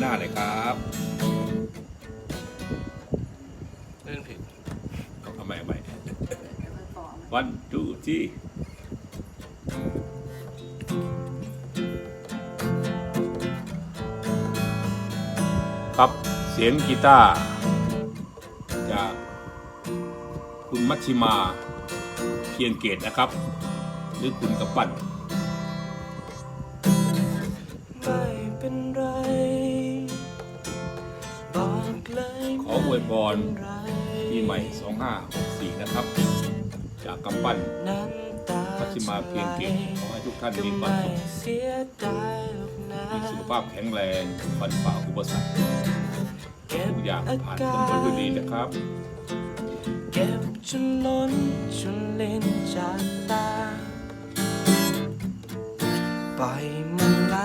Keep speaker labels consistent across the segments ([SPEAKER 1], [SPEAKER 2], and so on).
[SPEAKER 1] หน้าเลยครับ
[SPEAKER 2] เล่นผิด
[SPEAKER 1] เอาใหม่เอาใหม่วันจูที่ครับเสียงกีตาร์จากคุณมัชชิมาเพียงเกตนะครับ หรือคุณกระปั้น
[SPEAKER 2] ไม่เป็นไร อ
[SPEAKER 1] อวยพร
[SPEAKER 2] ปี
[SPEAKER 1] ใหม่ 2564 นะครับ จากกำปั้น
[SPEAKER 2] น้ำตา
[SPEAKER 1] มัชิมาเพียงเกตขอให้ทุกท่านมีความสุขมีสุขภาพแข็งแรงฟันฝ่าอุปสรรคทุกอย่างผ่านพ้นไปด้วยดีนะครับ
[SPEAKER 2] เก็บจนล้นจนเล่นจากตา ไปมันไหล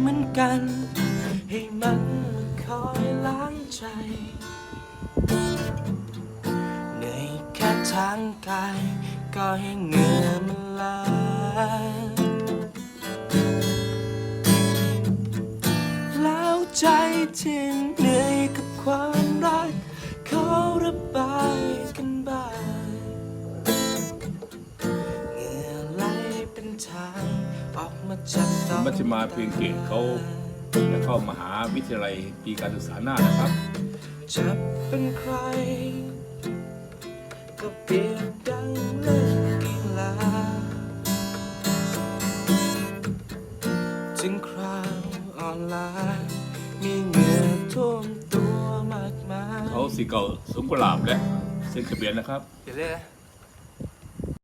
[SPEAKER 2] เหมือนกัน ให้มันคอยล้างใจเหนื่อยแค่ทางกายก็ให้เหงื่อมันไหลแล้วใจที่เหนื่อยกับความ มาจากตอ
[SPEAKER 1] มัชฌิมาเพียงเกตเขาจะเข้ามหาวิทยาลัยปีการศึกษาหน้านะครับ
[SPEAKER 2] จะเป็นใคร ก็เปรียบดังเล่นกีฬาถึงคราวอ่อนล้ามีเหงื่อท่วมตัวมากมาย
[SPEAKER 1] เขาสีเก่าสมกุหลาบและเส้นทะเบียนนะครับ
[SPEAKER 2] เดี๋ยวเลย